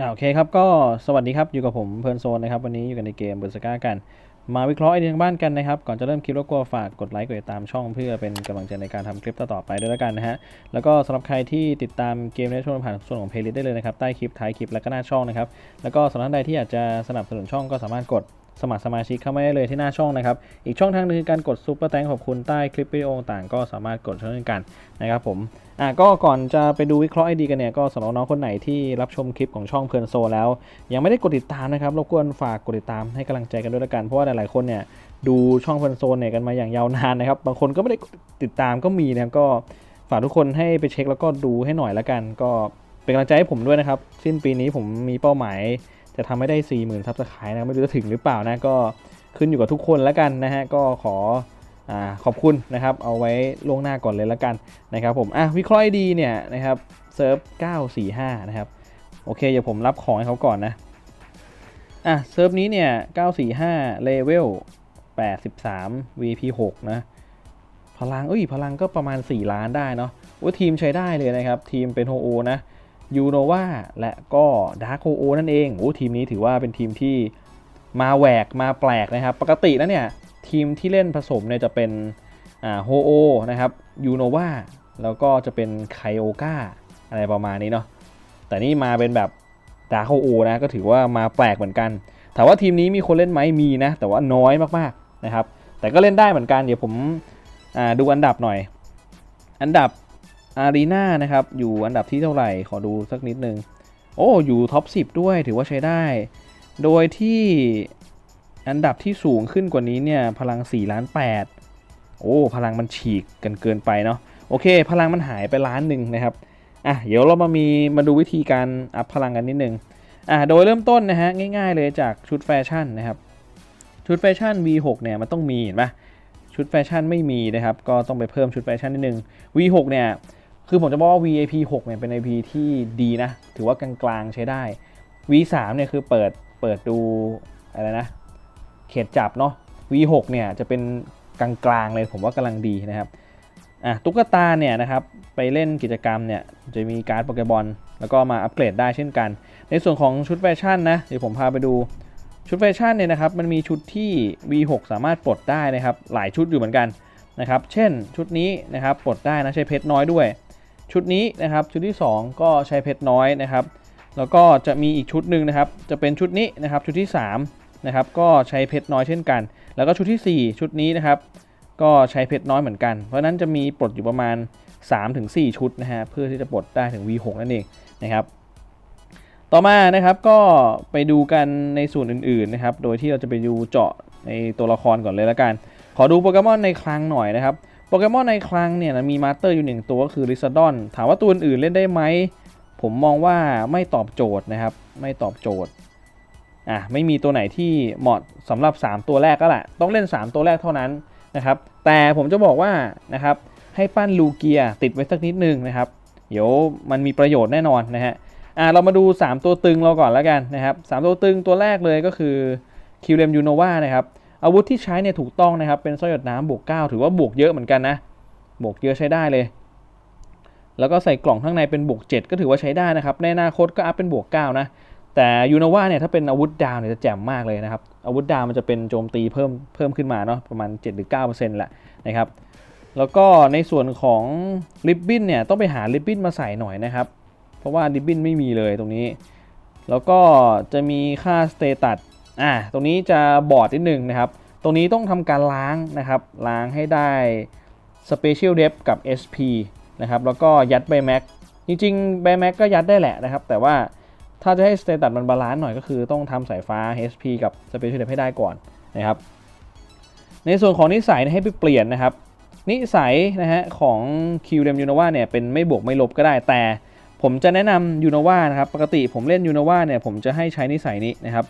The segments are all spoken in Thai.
อ่าโอเคครับก็สวัสดีครับอยู่กับผมเพลิร์นโซนนะครับวันนี้อยู่กันในเกมเบอร์สก้ากัน มาวิเคราะห์ไอเดียทางบ้านกันนะครับก่อนจะเริ่มคลิปรบกวนฝากกดไลค์กดติดตามช่องเพื่อเป็นกำลังใจในการทำคลิปต่อๆไปด้วยแล้วกันนะฮะแล้วก็สำหรับใครที่ติดตามเกมในช่วงผ่านส่วนของเพลย์ลิสต์ได้เลยนะครับใต้คลิปท้ายคลิปและก็หน้าช่องนะครับแล้วก็สำหรับท่านใดที่อยากจะสนับสนุนช่องก็สามารถกด สมัครสมาชิกเข้ามาได้เลยที่หน้าช่องนะครับ อีกช่องทางหนึงคือการกดซุปเปอร์แตงขอบคุณใต้คลิปวิดีโอต่างก็สามารถกดเช่นกันนะครับผมอะก็ก่อนจะไปดูวิเคราะห์ไอดีกันเนี่ยก็สำหรับน้องคนไหนที่รับชมคลิปของช่องเพลินโซแล้ว ยังไม่ได้กดติดตามนะครับรบกวนฝากกดติดตามให้กำลังใจกันด้วยละกันเพราะว่าหลายๆคนเนี่ยดูช่องเพลินโซเนี่ยกันมาอย่างยาวนานนะครับบางคนก็ไม่ได้ติดตามก็มีนะครับก็ฝากทุกคนให้ไปเช็คแล้วก็ดูให้หน่อยละกัน ก็เป็นกำลังใจให้ผมด้วยนะครับ สิ้นปีนี้ผมมีเป้าหมาย จะทำให้ได้ 4 0,000ซับสไครต์นะไม่รู้จะถึงหรือเปล่านะก็ขึ้นอยู่กับทุกคนแล้วกันนะฮะก็ขออขอบคุณนะครับเอาไว้ล่วงหน้าก่อนเลยแล้วกันนะครับผมอะวิเคราะห์ดีเนี่ยนะครับเซิร์ฟ945 นะครับโอเคเดี๋ยวผมรับของให้เขาก่อนนะอะเซิร์ฟนี้เนี่ย 945เลเวล83 VP 6นะพลังเอ้ยพลังก็ประมาณ 4 ล้านได้เนาะว่าทีมใช้ได้เลยนะครับ ทีมเป็นโฮโอนะ ยูโนวาและก็ดาร์โฮโอนั่นเองโอ้ทีมนี้ถือว่าเป็นทีมที่มาแหวกมาแปลกนะครับ ปกติแล้วเนี่ย ทีมที่เล่นผสมเนี่ยจะเป็นอ่าโฮโอนะครับยูโนวาแล้วก็จะเป็นไคโอกาอะไรประมาณนี้เนาะแต่นี่มาเป็นแบบดาร์โฮโอนะก็ถือว่ามาแปลกเหมือนกันถามว่าทีมนี้มีคนเล่นไหมมีนะ แต่ว่าน้อยมากๆนะครับ แต่ก็เล่นได้เหมือนกันเดี๋ยวผมอ่าดูอันดับหน่อย อันดับ อารีนานะครับ อยู่อันดับที่เท่าไหร่ ขอดูสักนิดนึง โอ้ อยู่ท็อป 10 ด้วย ถือว่าใช้ได้ โดยที่อันดับที่สูงขึ้นกว่านี้เนี่ย พลัง 4 ล้าน 8 โอ้ พลังมันฉีกกันเกินไปเนาะ โอเค พลังมันหายไปล้านหนึ่งนะครับ อะ เดี๋ยวเรามามี มาดูวิธีการอัพพลังกันนิดนึง อะ โดยเริ่มต้นนะฮะ ง่าย ๆ เลยจากชุดแฟชั่นนะครับ ชุดแฟชั่น V6 เนี่ย มันต้องมีเห็นปะชุดแฟชั่นไม่มีนะครับ ก็ต้องไปเพิ่มชุดแฟชั่นนิดนึง V6 เนี่ย คือผมจะบอกว่า VIP 6เนี่ยเป็น IP ที่ดีนะ ถือว่ากลางๆใช้ได้ V3 เนี่ยคือเปิดเปิดดูอะไรนะ เขตจับเนาะ V6 เนี่ยจะเป็นกลางๆเลยผมว่ากำลังดีนะครับอะตุ๊กตาเนี่ยนะครับไปเล่นกิจกรรมเนี่ยจะมีการ์ดโปเกมอนแล้วก็มาอัปเกรดได้เช่นกัน ในส่วนของชุดแฟชั่นนะเดี๋ยวผมพาไปดูชุดแฟชั่นเนี่ยนะครับมันมีชุดที่ V6 สามารถปลดได้นะครับหลายชุดอยู่เหมือนกันนะครับเช่นชุดนี้นะครับปลดได้นะใช้เพชรน้อยด้วย ชุดนี้นะครับชุดที่ 2 ก็ใช้เพชรน้อยนะครับ แล้วก็จะมีอีกชุดหนึ่งนะครับ จะเป็นชุดนี้นะครับชุดที่3นะครับก็ใช้เพชรน้อยเช่นกัน แล้วก็ชุดทีสี่4 ชุดนี้นะครับ ก็ใช้เพชรน้อยเหมือนกัน เพราะฉะนั้นจะมีปลดอยู่ประมาณ 3-4 ชุดนะฮะเพื่อที่จะปลดได้ถึง V6 นั่นเองนะครับต่อมานะครับก็ไปดูกันในส่วนอื่นๆนะครับ โดยที่เราจะไปดูเจาะในตัวละครก่อนเลยละกัน ขอดูโปเกมอนในคลังหน่อยนะครับ โปเกมอนในคลังเนี่ยมีมาสเตอร์อยู่หนึ่งตัวก็คือริซาดอนถามว่าตัวอื่นเล่นได้ไหม ผมมองว่าไม่ตอบโจทย์นะครับ ไม่ตอบโจทย์อะไม่มีตัวไหนที่เหมาะสำหรับ 3 ตัวแรกก็แหละต้องเล่น 3 ตัวแรกเท่านั้นนะครับ แต่ผมจะบอกว่านะครับให้ปั้นลูเกียติดไว้สักนิดนึงนะครับ เดี๋ยวมันมีประโยชน์แน่นอนนะฮะอะเรามาดู 3 ตัวตึงเราก่อนแล้วกันนะครับสามตัวตึงตัวแรกเลยก็คือคิวเลมยูโนวานะครับ อาวุธที่ใช้เนี่ยถูกต้องนะครับเป็นสร้อยหยดน้ำบวก 9 ถือว่าบวกเยอะเหมือนกันนะบวกเยอะใช้ได้เลย แล้วก็ใส่กล่องข้างในเป็นบวก 7 ก็ถือว่าใช้ได้นะครับในอนาคตก็อัพเป็นบวก 9 นะ แต่ยูโนวาเนี่ยถ้าเป็นอาวุธดาวเนี่ยจะแจ่มมากเลยนะครับอาวุธดาวมันจะเป็นโจมตีเพิ่มเพิ่มขึ้นมาเนาะประมาณ 7 หรือ9%แหละนะครับแล้วก็ในส่วนของริบบิ้นเนี่ยต้องไปหาริบบิ้นมาใส่หน่อยนะครับเพราะว่าริบบิ้นไม่มีเลยตรงนี้ แล้วก็จะมีค่าสเตตัส อ่าตรงนี้จะบอดนิดนึงนะครับ ตรงนี้ต้องทำการล้างนะครับ ล้างให้ได้ Special d e p กับ SP นะครับ แล้วก็ยัดใบแม็กจริงๆใบแม็กก็ยัดได้แหละนะครับ แต่ว่าถ้าจะให้สเตตัสมันบาลานซ์หน่อยก็คือต้องทำสายฟ้า SP กับ Special d e p ให้ได้ก่อนนะครับ ในส่วนของนิสัยให้ไปเปลี่ยนนะครับ นิสัยนะฮะของ q d e m u n o v a เนี่ยเป็นไม่บวกไม่ลบก็ได้แต่ผมจะแนะนำ u n o v a นะครับ ปกติผมเล่น u n o v a เนี่ยผมจะให้ใช้นิสัยนี้นะครับ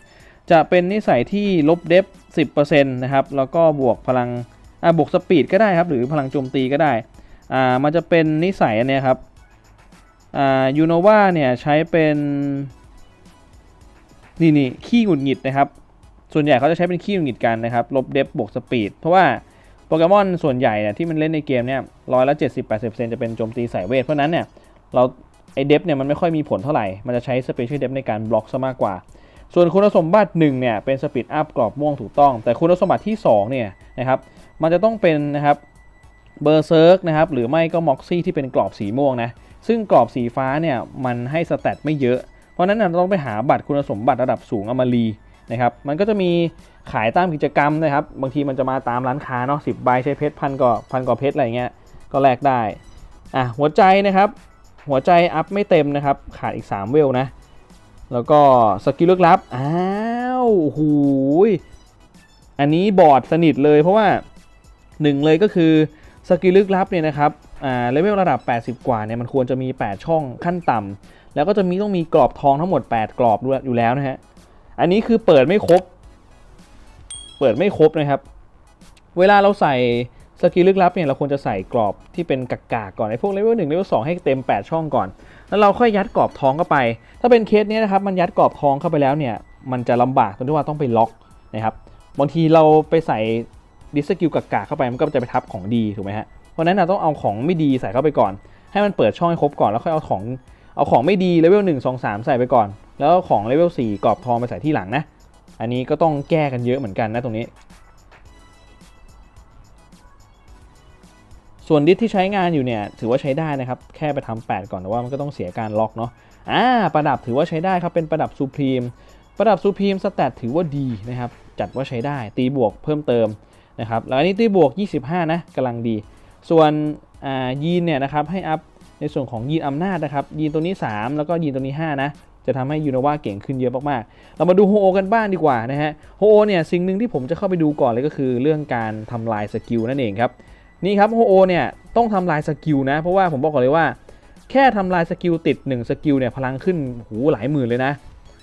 จะเป็นนิสัยที่ลบเดฟ10%นะครับ แล้วก็บวกพลังบวกสปีดก็ได้ครับ หรือพลังโจมตีก็ได้ อ่า มันจะเป็นนิสัยอันนี้ครับ อ่า ยูโนวาเนี่ยใช้เป็น นี่นี่ขี้หงุดหงิดนะครับ ส่วนใหญ่เขาจะใช้เป็นขี้หงุดหงิดกันนะครับ ลบเดฟบวกสปีด เพราะว่าโปเกมอนส่วนใหญ่เนี่ยที่มันเล่นในเกมเนี่ยร้อยละเจ็ดสิบแปดสิบเปอร์เซ็นต์จะเป็นโจมตีสายเวท เพราะนั้นเนี่ยเราไอเดฟเนี่ยมันไม่ค่อยมีผลเท่าไหร่ มันจะใช้สเปเชียลเดฟในการบล็อกซะมากกว่า ส่วนคุณสมบัติ1เนี่ยเป็นสปีดอัพกรอบม่วงถูกต้อง แต่คุณสมบัติที่2เนี่ยนะครับมันจะต้องเป็นนะครับเบอร์เซิร์กนะครับหรือไม่ก็ม็อกซี่ที่เป็นกรอบสีม่วงนะซึ่งกรอบสีฟ้าเนี่ยมันให้สแตทไม่เยอะ เพราะฉะนั้นเราต้องไปหาบัตรคุณสมบัติระดับสูงเอามารีนะครับมันก็จะมีขายตามกิจกรรมนะครับ บางทีมันจะมาตามร้านค้าเนาะสิบใบใช้เพชรพันกว่าพันกว่าเพชรอะไรเงี้ยก็แลกได้อะหัวใจนะครับ หัวใจอัพไม่เต็มนะครับ ขาดอีก 3 เวลนะ แล้วก็สกิลลึกลับ อ้าวหูยอันนี้บอดสนิทเลยเพราะว่าหนึ่งเลยก็คือสกิลลึกลับเนี่ยนะครับ อ่า เลเวลระดับ 80 กว่าเนี่ยมันควรจะมี 8 ช่องขั้นต่ำแล้วก็จะมีต้องมีกรอบทองทั้งหมด 8 กรอบด้วยอยู่แล้วนะฮะ อันนี้คือเปิดไม่ครบ เปิดไม่ครบนะครับ เวลาเราใส่สกิลลึกลับเนี่ยเราควรจะใส่กรอบที่เป็นกากๆก่อนไอ้พวกเลเวลหนึ่งเลเวลสองให้เต็ม 8 ช่องก่อน แล้วเราค่อยยัดกรอบทองเข้าไป ถ้าเป็นเคสนี้นะครับมันยัดกรอบทองเข้าไปแล้วเนี่ยมันจะลำบากตรงที่ว่าต้องไปล็อกนะครับบางทีเราไปใส่ดิสกิลกากๆเข้าไปมันก็จะไปทับของดีถูกไหมฮะเพราะนั้นเราต้องเอาของไม่ดีใส่เข้าไปก่อน ให้มันเปิดช่องให้ครบก่อนแล้วค่อยเอาของเอาของไม่ดีเลเวลหนึ่งสองสามใส่ไปก่อน แล้วของเลเวลสี่กรอบทองไปใส่ที่หลังนะ อันนี้ก็ต้องแก้กันเยอะเหมือนกันนะตรงนี้ ส่วนดิสที่ใช้งานอยู่เนี่ยถือว่าใช้ได้นะครับ แค่ไปทำ8ก่อนแต่ว่ามันก็ต้องเสียการล็อกเนาะอ่าประดับถือว่าใช้ได้ครับเป็นประดับซูพรีมประดับซูพรีมสแตทถือว่าดีนะครับจัดว่าใช้ได้ตีบวกเพิ่มเติมนะครับแล้วอันนี้ตีบวก 25 นะกำลังดี ส่วนอ่ายีนเนี่ยนะครับให้อัพในส่วนของยีนอำนาจนะครับยีนตัวนี้ 3 แล้วก็ยีนตัวนี้ 5 นะ จะทำให้ยูโนวาเก่งขึ้นเยอะมากๆ เรามาดูโฮโอกันบ้างดีกว่านะฮะโฮโอเนี่ยสิ่งหนึ่งที่ผมจะเข้าไปดูก่อนเลยก็คือเรื่องการทำลายสกิลนั่นเองครับ นี่ครับโฮโอเนี่ยต้องทำลายสกิลนะ เพราะว่าผมบอกก่อนเลยว่า แค่ทำลายสกิลติด 1 สกิลเนี่ยพลังขึ้นหูหลายหมื่นเลยนะ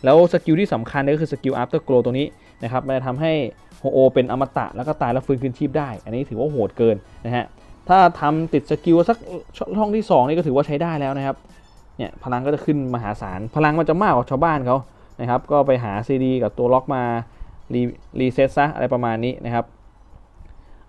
แล้วสกิลที่สำคัญก็คือสกิล after glow ตัวนี้นะครับมันจะทำให้โฮโอเป็นอมตะแล้วก็ตายแล้วฟื้นคืนชีพได้ อันนี้ถือว่าโหดเกินนะฮะถ้าทำติดสกิลสักช่องที่ 2 นี่ก็ถือว่าใช้ได้แล้วนะครับเนี่ยพลังก็จะขึ้นมหาศาล พลังมันจะมากกว่าชาวบ้านเขานะครับก็ไปหา CD กับตัวล็อกมารีรีเซ็ตซะอะไรประมาณนี้นะครับ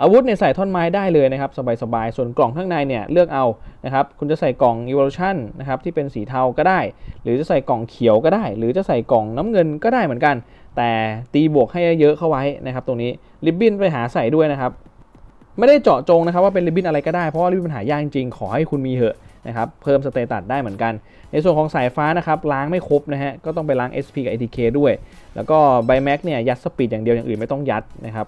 อาวุธเนี่ยใส่ท่อนไม้ได้เลยนะครับสบายๆ ส่วนกล่องข้างในเนี่ยเลือกเอานะครับคุณจะใส่กล่อง evolution นะครับที่เป็นสีเทาก็ได้ หรือจะใส่กล่องเขียวก็ได้ หรือจะใส่กล่องน้ำเงินก็ได้เหมือนกัน แต่ตีบวกให้เยอะเข้าไว้นะครับตรงนี้ริบบิ้นไปหาใส่ด้วยนะครับไม่ได้เจาะจงนะครับว่าเป็นริบบิ้นอะไรก็ได้เพราะว่าริบบิ้นหายากจริงๆขอให้คุณมีเหอะนะครับเพิ่มสเตตัสได้เหมือนกัน ในส่วนของสายฟ้านะครับล้างไม่ครบนะฮะก็ต้องไปล้าง SP กับ ATK ด้วย แล้วก็ไบแม็กเนี่ยยัดสปีดอย่างเดียวอย่างอื่นไม่ต้องยัดนะครับ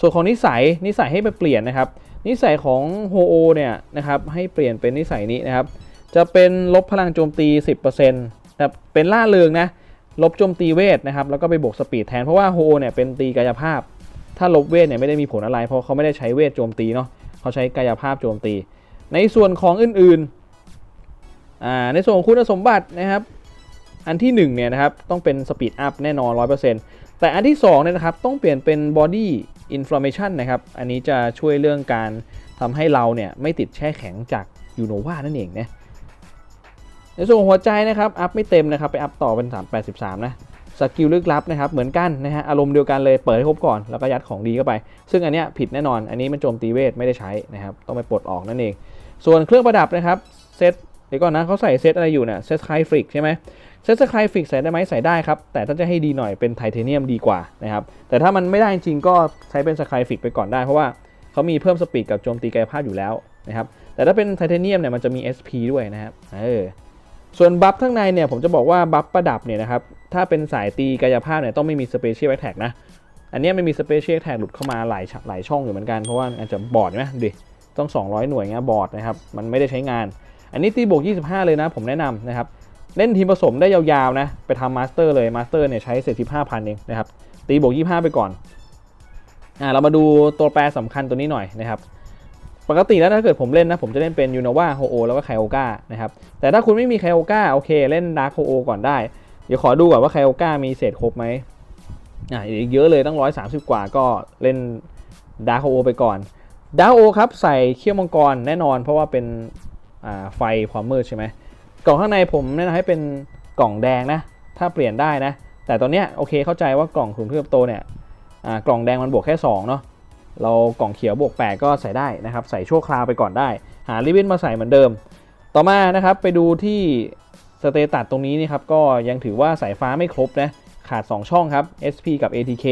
ส่วนของนิสัยนิสัยให้ไปเปลี่ยนนะครับ นิสัยของโฮโอเนี่ยนะครับให้เปลี่ยนเป็นนิสัยนี้นะครับ จะเป็นลบพลังโจมตี 10%นะครับเป็นล่าเริงนะลบโจมตีเวทนะครับแล้วก็ไปบวกสปีดแทนเพราะว่าโฮโอเนี่ยเป็นตีกายภาพ ถ้าลบเวทเนี่ยไม่ได้มีผลอะไร เพราะเขาไม่ได้ใช้เวทโจมตีเนาะเขาใช้กายภาพโจมตี ในส่วนของอื่นๆอ่าในส่วนของคุณสมบัตินะครับอันที่1เนี่ยนะครับต้องเป็นสปีดอัพแน่นอน 100%แต่อันที่2เนี่ยนะครับต้องเปลี่ยนเป็น body inflammation นะครับ อันนี้จะช่วยเรื่องการทำให้เราเนี่ยไม่ติดแช่แข็งจากยูโนวานั่นเองนะในส่วนของหัวใจนะครับ อัพไม่เต็มนะครับ ไปอัพต่อเป็น 383 นะ สกิลลึกลับนะครับ เหมือนกันนะฮะ อารมณ์เดียวกันเลย เปิดให้ครบก่อน แล้วก็ยัดของดีเข้าไป ซึ่งอันเนี้ยผิดแน่นอน อันนี้มันโจมตีเวทไม่ได้ใช้นะครับ ต้องไปปลดออกนั่นเอง ส่วนเครื่องประดับนะครับ เซต เดี๋ยวก่อนนะเขาใส่เซตอะไรอยู่เนี่ยเซตไคลฟริกใช่ไหมเซตสไคลฟริกใส่ได้ไหมใส่ได้ครับ แต่ถ้าจะให้ดีหน่อยเป็นไทเทเนียมดีกว่านะครับแต่ถ้ามันไม่ได้จริงก็ใช้เป็นสไคลฟริกไปก่อนได้เพราะว่าเขามีเพิ่มสปีดกับโจมตีกายภาพอยู่แล้วนะครับแต่ถ้าเป็นไทเทเนียมเนี่ยมันจะมี SP ด้วยนะครับเออส่วนบัฟข้างในเนี่ยผมจะบอกว่าบัฟประดับเนี่ยนะครับถ้าเป็นสายตีกายภาพเนี่ยต้องไม่มีสเปเชียลแท็กนะอันเนี้ยไม่มีสเปเชียลแท็กหลุดเข้ามาหลายชหลายช่องอยู่เหมือนกันเพราะว่าอาจจะบอร์ดไหมดิต้อง 200 หน่วยเงี้ยบอร์ดนะครับมันไม่ได้ใช้งาน อันนี้ตีบวก 25 เลยนะ ผมแนะนำนะครับ เล่นทีมผสมได้ยาวๆนะ ไปทำมาสเตอร์เลย มาสเตอร์เนี่ยใช้เศษ15,000เองนะครับ ตีบวก 25 ไปก่อน อ่า เรามาดูตัวแปรสำคัญตัวนี้หน่อยนะครับ ปกติแล้วถ้าเกิดผมเล่นนะ ผมจะเล่นเป็นยูโนวาโฮโอแล้วก็ไคโอกานะครับ แต่ถ้าคุณไม่มีไคโอกาโอเค เล่นดาร์คโฮโอก่อนได้ เดี๋ยวขอดูก่อนว่าไคโอกามีเศษครบไหมอ่าเยอะเลยตั้ง 130 กว่าก็เล่นดาร์คโฮโอไปก่อนดาร์คโอครับใส่เขี้ยวมังกรแน่นอนเพราะว่าเป็น ไฟความมืดใช่ไหมกล่องข้างในผมแนะนำให้เป็นกล่องแดงนะ ถ้าเปลี่ยนได้นะ แต่ตอนเนี้ยโอเคเข้าใจว่ากล่องถุงเทือบโตเนี่ยกล่องแดงมันบวกแค่2เนาะเรากล่องเขียวบวก 8 ก็ใส่ได้นะครับ ใส่ชั่วคราวไปก่อนได้ หาริบบิ้นมาใส่เหมือนเดิม ต่อมานะครับไปดูที่สเตตัสตรงนี้นี่ครับก็ยังถือว่าสายฟ้าไม่ครบนะขาด 2 ช่องครับ SP กับ ATK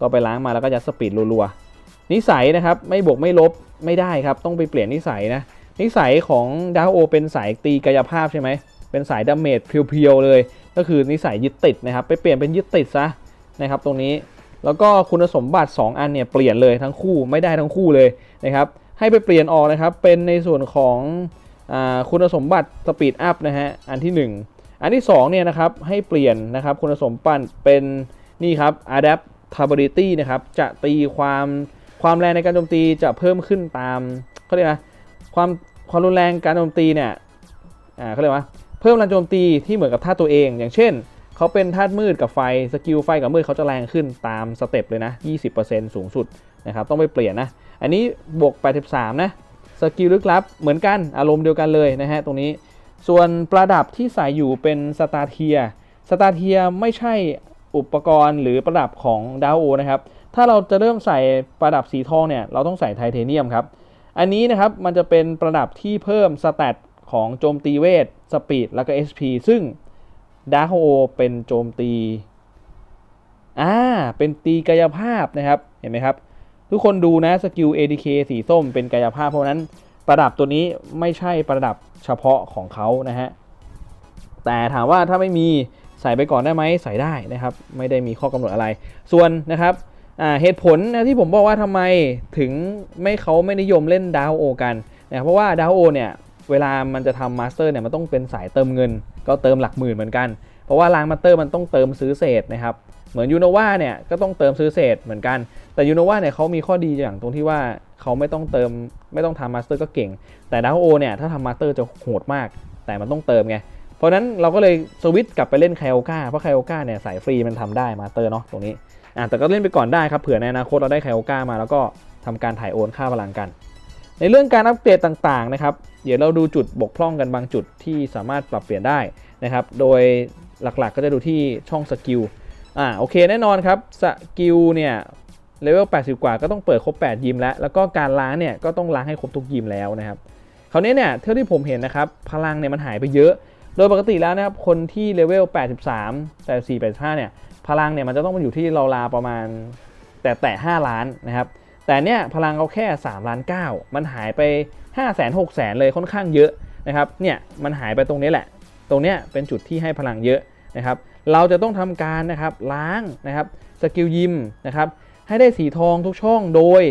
ก็ไปล้างมาแล้วก็ยัดสปีดรัวๆนิสัยนะครับไม่บวกไม่ลบไม่ได้ครับต้องไปเปลี่ยนนิสัยนะ นิสัยของดาวโอเป็นสายตีกายภาพใช่ไหม เป็นสายดาเมจเพียวๆเลย ก็คือนิสัยยึดติดนะครับ ไปเปลี่ยนเป็นยึดติดซะนะครับตรงนี้ แล้วก็คุณสมบัติ 2 อันเนี่ยเปลี่ยนเลยทั้งคู่ไม่ได้ทั้งคู่เลยนะครับ ให้ไปเปลี่ยนออกนะครับ เป็นในส่วนของอคุณสมบัติสปีดอัพนะฮะ อันที่ 1 อันที่2เนี่ยนะครับให้เปลี่ยนนะครับคุณสมบัติเป็นนี่ครับ adaptability นะครับ จะตีความความแรงในการโจมตีจะเพิ่มขึ้นตามเขาเรียกนะ ความความรุนแรงการโจมตีเนี่ยอ่าเขาเรียกว่าเพิ่มแรงโจมตีที่เหมือนกับธาตุตัวเอง อย่างเช่นเขาเป็นธาตุมืดกับไฟสกิลไฟกับมืดเขาจะแรงขึ้นตามสเต็ปเลยนะ 20%สูงสุดนะครับต้องไปเปลี่ยนนะ อันนี้บวก 83 นะสกิลลึกลับเหมือนกันอารมณ์เดียวกันเลยนะฮะตรงนี้ ส่วนประดับที่ใส่อยู่เป็นสตาเทียสตาเทียไม่ใช่อุปกรณ์หรือประดับของดาวโอนะครับ ถ้าเราจะเริ่มใส่ประดับสีทองเนี่ยเราต้องใส่ไทเทเนียมครับ อันนี้นะครับมันจะเป็นประดับที่เพิ่มสแตทของโจมตีเวทสปีดแล้วก็ SP ซึ่งดาร์โอเป็นโจมตีอ่าเป็นตีกายภาพนะครับเห็นไหมครับ ทุกคนดูนะสกิล ADK สีส้มเป็นกายภาพเพราะนั้นประดับตัวนี้ไม่ใช่ประดับเฉพาะของเขานะฮะแต่ถามว่าถ้าไม่มีใส่ไปก่อนได้ไหมใส่ได้นะครับ ไม่ได้มีข้อกำหนดอะไร ส่วนนะครับ เหตุผลนะที่ผมบอกว่าทำไมถึงไม่เขาไม่นิยมเล่นดาวโอกันนะเพราะว่าดาวโอเนี่ยเวลามันจะทำมาสเตอร์เนี่ยมันต้องเป็นสายเติมเงิน ก็เติมหลักหมื่นเหมือนกัน เพราะว่าลางมาสเตอร์มันต้องเติมซื้อเศษนะครับเหมือนยูโนวาเนี่ยก็ต้องเติมซื้อเศษเหมือนกัน แต่ยูโนวาเนี่ยเขามีข้อดีอย่างตรงที่ว่าเขาไม่ต้องเติมไม่ต้องทำมาสเตอร์ก็เก่ง แต่ดาวโอเนี่ยถ้าทำมาสเตอร์จะโหดมาก แต่มันต้องเติมไงเพราะนั้นเราก็เลยสวิตช์กลับไปเล่นไคโอก้าเพราะไคโอก้าเนี่ยสายฟรีมันทำได้มาสเตอร์เนาะตรงนี้ แต่ก็เล่นไปก่อนได้ครับเผื่อในอนาคตเราได้ไคโอก้ามาแล้วก็ทำการถ่ายโอนค่าพลังกัน ในเรื่องการอัปเกรดต่างๆนะครับเดี๋ยวเราดูจุดบกพร่องกันบางจุดที่สามารถปรับเปลี่ยนได้นะครับโดยหลักๆ ก็จะดูที่ช่องสกิลอ่าโอเคแน่นอนครับสกิลเนี่ยเลเวล 80 กว่าก็ต้องเปิดครบ 8 ยิมแล้ว แล้วก็การล้างเนี่ยก็ต้องล้างให้ครบทุกยิมแล้วนะครับคราวนี้เนี่ยเท่าที่ผมเห็นนะครับพลังเนี่ยมันหายไปเยอะ โดยปกติแล้วนะครับคนที่เลเวล 83 84 85 เนี่ย พลังเนี่ยมันจะต้องมาอยู่ที่ราวๆประมาณแต่แต่ 5 ล้านนะครับ แต่เนี่ยพลังเขาแค่ 3 ล้าน 9 มันหายไป 5 0 0 0 0 6 0 0 0 เลยค่อนข้างเยอะนะครับ เนี่ยมันหายไปตรงนี้แหละ ตรงเนี้ยเป็นจุดที่ให้พลังเยอะนะครับ เราจะต้องทำการนะครับล้างนะครับสกิลยิมนะครับให้ได้สีทองทุกช่องโดย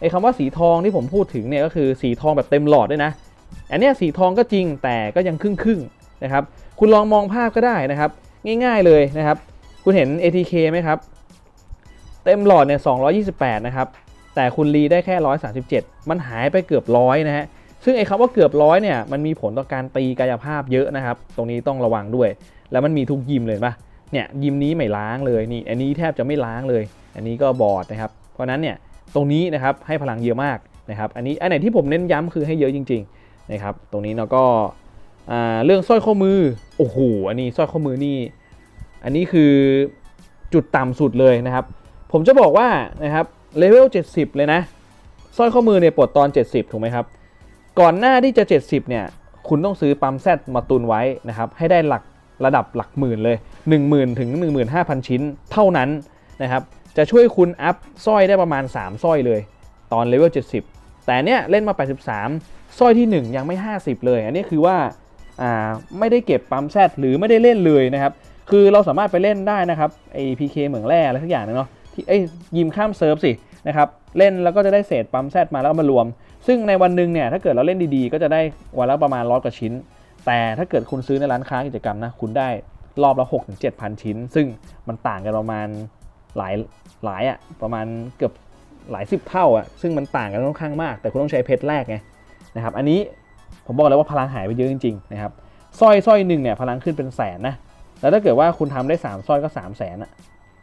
ไอ้คำว่าสีทองที่ผมพูดถึงเนี่ยก็คือสีทองแบบเต็มหลอดด้วยนะ อันเนี้ยสีทองก็จริงแต่ก็ยังครึ่งครึ่งนะครับ คุณลองมองภาพก็ได้นะครับ ง่ายๆเลยนะครับ คุณเห็น ATK ไหมครับ เต็มหลอดเนี่ย228 นะครับ แต่คุณรีได้แค่ 137 มันหายไปเกือบร้อยนะฮะ ซึ่งไอ้คำว่าเกือบร้อยเนี่ย มันมีผลต่อการตีกายภาพเยอะนะครับ ตรงนี้ต้องระวังด้วย แล้วมันมีทุกยิมเลยปะเนี่ยยิมนี้ไม่ล้างเลยนี่ อันนี้แทบจะไม่ล้างเลย อันนี้ก็บอดนะครับ เพราะฉะนั้นเนี่ยตรงนี้นะครับให้พลังเยอะมากนะครับ อันนี้อันไหนที่ผมเน้นย้ำคือให้เยอะจริงๆนะครับ ตรงนี้เราก็อ่าเรื่องสร้อยข้อมือ โอ้โห อันนี้สร้อยข้อมือนี่ อันนี้คือจุดต่ำสุดเลยนะครับ ผมจะบอกว่านะครับเลเวล 70 เลยนะสร้อยข้อมือเนี่ยปลดตอน 70 ถูกไหมครับ ก่อนหน้าที่จะ 70 เนี่ย คุณต้องซื้อปั๊มแซดมาตุนไว้นะครับ ให้ได้หลักระดับหลักหมื่นเลย 10,000 ถึง 15,000 ชิ้นเท่านั้นนะครับ จะช่วยคุณอัพสร้อยได้ประมาณ 3 สร้อยเลย ตอนเลเวล 70 แต่เนี่ยเล่นมา 83 สร้อยที่ 1 ยังไม่ 50 เลย อันนี้คือว่าไม่ได้เก็บปั๊มแซดหรือไม่ได้เล่นเลยนะครับ คือเราสามารถไปเล่นได้นะครับไอพีเคเหมืองแร่อะไรทุกอย่างนึงเนาะที่เอ้ยยิมข้ามเซิร์ฟสินะครับเล่นแล้วก็จะได้เศษปั๊มแซดมาแล้วมารวม ซึ่งในวันหนึ่งเนี่ยถ้าเกิดเราเล่นดีๆ ก็จะได้วันละประมาณร้อยกว่าชิ้น แต่ถ้าเกิดคุณซื้อในร้านค้ากิจกรรมนะคุณได้รอบละ6 7 0 0 0ชิ้น ซึ่งมันต่างกันประมาณหลายหลายอะประมาณเกือบหลายสิบเท่าอะซึ่งมันต่างกันค่อนข้างมาก แต่คุณต้องใช้เพชรแรกไงนะครับอันนี้ผมบอกเลยว่าพลังหายไปเยอะจริงๆนะครับสร้อยสร้อยหนึ่งเนี่ยพลังขึ้นเป็นแสนนะ แล้วถ้าเกิดว่าคุณทำได้ 3 สร้อยก็ 3 0 0แสนอะ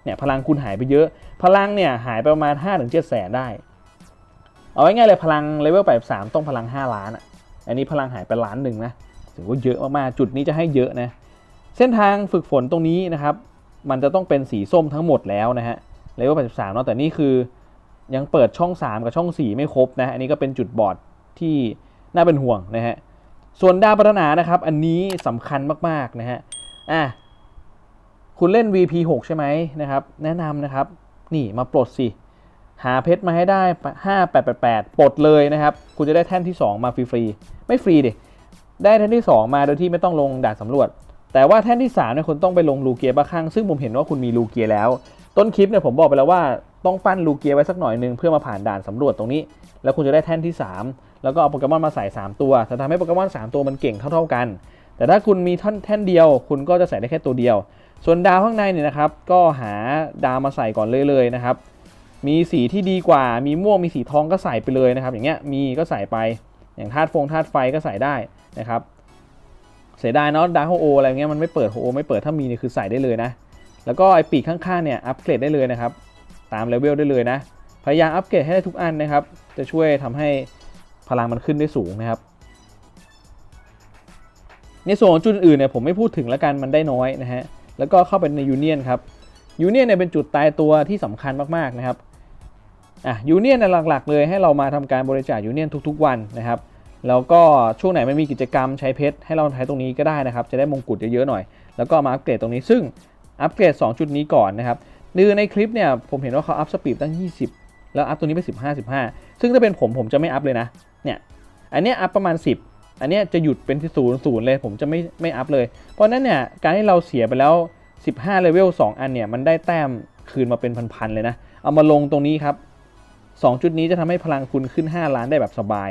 เนี่ยพลังคุณหายไปเยอะ พลังเนี่ยหายไปประมาณ 5-7แสนได้ เอาไว้ง่ายเลยพลังเลเวล83ต้องพลัง 5 ล้านอะอันนี้พลังหายไปล้านหนึ่งนะถือว่าเยอะมากๆจุดนี้จะให้เยอะนะเส้นทางฝึกฝนตรงนี้นะครับ มันจะต้องเป็นสีส้มทั้งหมดแล้วนะฮะเลเวล83เนาะแต่นี่คือยังเปิดช่อง 3 กับช่อง 4 ไม่ครบนะอันนี้ก็เป็นจุดบอดที่น่าเป็นห่วงนะฮะส่วนดาวพัฒนานะครับ อันนี้สำคัญมากๆนะฮะอะ คุณเล่น VP 6ใช่ไหมนะครับ แนะนำนะครับ นี่มาปลดสิ หาเพชรมาให้ได้ 5888 ปลดเลยนะครับ คุณจะได้แท่นที่ 2 มาฟรีๆ ไม่ฟรีดิ ได้แท่นที่ 2 มาโดยที่ไม่ต้องลงด่านสำรวจ แต่ว่าแท่นที่3เนี่ยคุณต้องไปลงลูเกียบ้าข้าง ซึ่งผมเห็นว่าคุณมีลูเกียแล้ว ต้นคลิปเนี่ยผมบอกไปแล้วว่าต้องปั้นลูเกียไว้สักหน่อยหนึงเพื่อมาผ่านด่านสำรวจตรงนี้ แล้วคุณจะได้แท่นที่ 3 แล้วก็เอาโปเกมอนมาใส่ 3 ตัวจะทำให้โปเกมอน3ตัวมันเก่งเท่าๆกัน แต่ถ้าคุณมีท่อนแท่นเดียว คุณก็จะใส่ได้แค่ตัวเดียว ส่วนดาวข้างในเนี่ยนะครับ ก็หาดาวมาใส่ก่อนเลยๆนะครับ มีสีที่ดีกว่า มีม่วง มีสีทองก็ใส่ไปเลยนะครับ อย่างเงี้ย มีก็ใส่ไป อย่างธาตุฟงธาตุไฟก็ใส่ได้นะครับ เสียดายเนาะ ดาร์โฮโออะไรเงี้ยมันไม่เปิดโฮโอไม่เปิด ถ้ามีเนี่ยคือใส่ได้เลยนะ แล้วก็ไอปีกข้างๆเนี่ยอัปเกรดได้เลยนะครับ ตามเลเวลได้เลยนะ พยายามอัปเกรดให้ได้ทุกอันนะครับ จะช่วยทำให้พลังมันขึ้นได้สูงนะครับในส่วนของจุดอื่นเนี่ยผมไม่พูดถึงแล้วกันมันได้น้อยนะฮะ แล้วก็เข้าไปในยูเนียนครับยูเนียนเนี่ยเป็นจุดตายตัวที่สำคัญมากๆนะครับอะยูเนียนหลักๆ เลยให้เรามาทำการบริจาคยูเนียนทุกๆ วันนะครับแล้วก็ช่วงไหนไม่มีกิจกรรมใช้เพชรให้เราใช้ตรงนี้ก็ได้นะครับ จะได้มงกุฎเยอะๆหน่อย แล้วก็มาอัปเกรดตรงนี้ซึ่งอัปเกรด 2 จุดนี้ก่อนนะครับคือในคลิปเนี่ยผมเห็นว่าเขาอัพสปีดตั้ง 20 แล้วอัพตัวนี้ไป 15 15 ซึ่งถ้าเป็นผมผมจะไม่อัพเลยนะเนี่ยอันนี้อัพประมาณ 10 อันนี้จะหยุดเป็นที่ศูนย์ศูนย์เลยผมจะไม่ไม่อัพเลย เพราะนั้นเนี่ยการที่เราเสียไปแล้ว 15เลเวล2อันเนี่ยมันได้แต้มคืนมาเป็นพันๆเลยนะ เอามาลงตรงนี้ครับ 2 จุดนี้จะทำให้พลังคุณขึ้น 5 ล้านได้แบบสบาย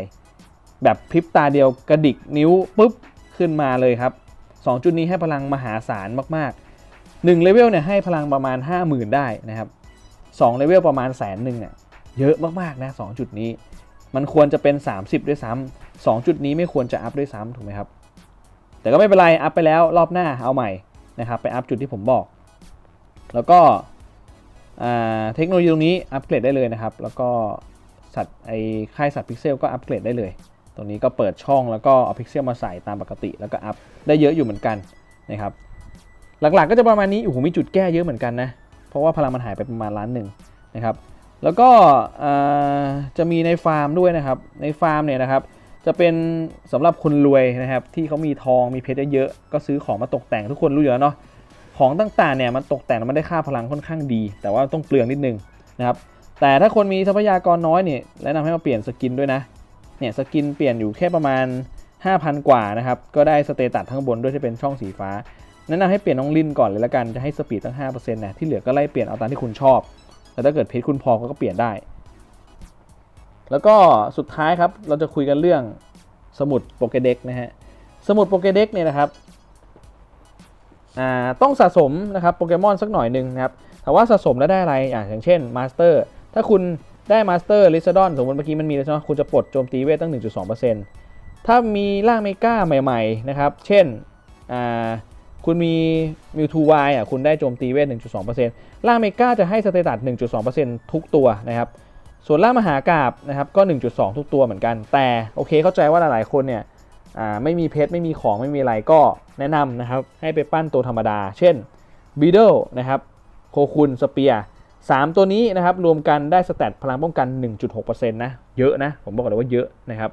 แบบพริบตาเดียวกระดิกนิ้วปุ๊บขึ้นมาเลยครับ 2 จุดนี้ให้พลังมหาศาลมากๆ1เลเวลเนี่ยให้พลังประมาณ 50,000 ได้นะครับ2เลเวลประมาณแสนหนึ่งเนี่ยเยอะมากๆนะ2จุดนี้ มันควรจะเป็น 30 ด้วยซ้ำ2จุดนี้ไม่ควรจะอัพด้วยซ้ำถูกไหมครับ แต่ก็ไม่เป็นไร อัพไปแล้วรอบหน้าเอาใหม่นะครับ ไปอัพจุดที่ผมบอก แล้วก็เทคโนโลยีตรงนี้อัปเกรดได้เลยนะครับ แล้วก็สัตว์ไอค่ายสัตว์พิกเซลก็อัปเกรดได้เลย ตรงนี้ก็เปิดช่องแล้วก็เอาพิกเซลมาใส่ตามปกติ แล้วก็อัพได้เยอะอยู่เหมือนกันนะครับ หลักๆก็จะประมาณนี้โอ้โหมีจุดแก้เยอะเหมือนกันนะ เพราะว่าพลังมันหายไปประมาณล้านหนึ่งนะครับ แล้วก็จะมีในฟาร์มด้วยนะครับ ในฟาร์มเนี่ยนะครับ จะเป็นสำหรับคนรวยนะครับ ที่เขามีทองมีเพชรเยอะๆก็ซื้อของมาตกแต่งทุกคนรู้อยู่แล้วเนาะของต่างๆเนี่ยมันตกแต่งแล้วมันได้ค่าพลังค่อนข้างดี แต่ว่าต้องเปลืองนิดนึงนะครับแต่ถ้าคนมีทรัพยากรน้อยเนี่ยแนะนำให้มาเปลี่ยนสกินด้วยนะเนี่ยสกินเปลี่ยนอยู่แค่ประมาณ 5,000 กว่านะครับก็ได้สเตตัสข้างบนด้วยที่เป็นช่องสีฟ้าแนะนำให้เปลี่ยนน้องลินก่อนเลยละกันจะให้สปีดตั้ง5%นะที่เหลือก็ไล่เปลี่ยนเอาตามที่คุณชอบ แต่ถ้าเกิดเพชรคุณพอก็เปลี่ยนได้ แล้วก็สุดท้ายครับเราจะคุยกันเรื่องสมุดโปเกเด็กนะฮะสมุดโปเกเด็กเนี่ยนะครับอ่าต้องสะสมนะครับโปเกมอนสักหน่อยหนึ่งนะครับแต่ว่าสะสมแล้วได้อะไรอย่างเช่นมาสเตอร์ถ้าคุณได้มาสเตอร์ลิซดอนสมมติเมื่อกี้มันมีแล้วใช่ไหมคุณจะปลดโจมตีเวทตั้ง 1.2%ถ้ามีร่างเมกาใหม่ ๆ นะครับ เช่นอ่า คุณมีมิวทูวอะคุณได้โจมตีเวท 1.2%ร่างเมกาจะให้สเตตัส 1.2%ทุกตัวนะครับ ส่วนล่ามหากราบนะครับก็ 1.2 ทุกตัวเหมือนกัน แต่โอเคเข้าใจว่าหลายๆคนเนี่ยไม่มีเพชรไม่มีของไม่มีอะไรก็แนะนำนะครับ ให้ไปปั้นตัวธรรมดา เช่นบีเดิลนะครับโคคุนสเปียสามตัวนี้นะครับรวมกันได้สแตทพลังป้องกัน 1.6%นะเยอะนะ ผมบอกเลยว่าเยอะนะครับ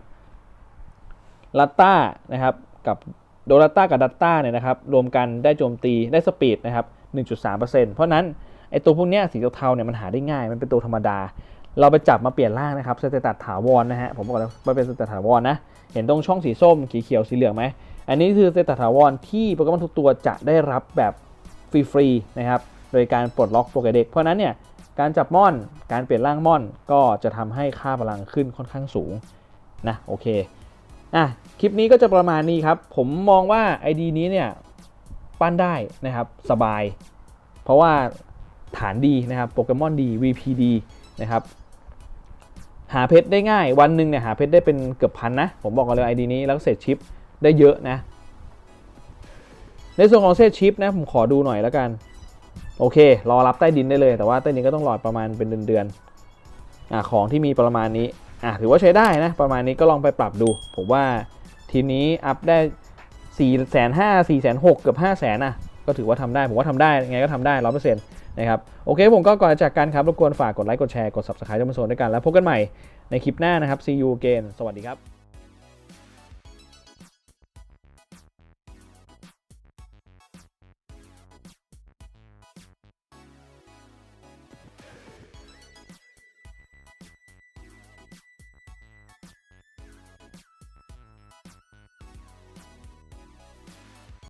ลัตต้านะครับกับ โดลต้ากับดัตต้าเนี่ยนะครับรวมกันได้โจมตีได้สปีดนะครับ 1.3%เพราะนั้นไอตัวพวกเนี้ยสีเทาๆเนี่ยมันหาได้ง่ายมันเป็นตัวธรรมดา เราไปจับมาเปลี่ยนร่างนะครับสเตตัสถาวรนะฮะผมบอกแล้วว่าเป็นสเตตัสถาวรนะเห็นตรงช่องสีส้มสีเขียวสีเหลืองไหมอันนี้คือสเตตัสถาวรที่โปเกมอนทุกตัวจะได้รับแบบฟรีๆนะครับโดยการปลดล็อกโปเกเด็กเพราะนั้นเนี่ยการจับม่อนการเปลี่ยนร่างม่อนก็จะทำให้ค่าพลังขึ้นค่อนข้างสูงนะโอเค อะคลิปนี้ก็จะประมาณนี้ครับ ผมมองว่า ID นี้เนี่ยปั้นได้นะครับสบาย เพราะว่าฐานดีนะครับโปเกมอนดี VP ดีนะครับหาเพชรได้ง่ายวันหนึ่งเนี่ยหาเพชรได้เป็นเกือบพันนะ ผมบอกกันเลยไอดีนี้แล้วก็เศษชิปได้เยอะนะ ในส่วนของเศษชิปนะ ผมขอดูหน่อยแล้วกัน โอเค รอรับใต้ดินได้เลย แต่ว่าใต้ดินก็ต้องรอประมาณเป็นเดือนๆอ่าของที่มีประมาณนี้ อะถือว่าใช้ได้นะ ประมาณนี้ก็ลองไปปรับดู ผมว่าทีนี้อัพได้4ี่แสนห้าสี่แสนหกเกือบห้าแสนนะก็ถือว่าทำได้ ผมว่าทำได้ยังไงก็ทำได้ร้อยเปอร์เซ็นต์นะครับ โอเค ผมก็ก่อนจากกันครับ รบกวนฝากกดไลค์ กดแชร์ กด subscribe จะมาโซนด้วยกัน แล้วพบกันใหม่ในคลิปหน้านะครับ see you again สวัสดีครับ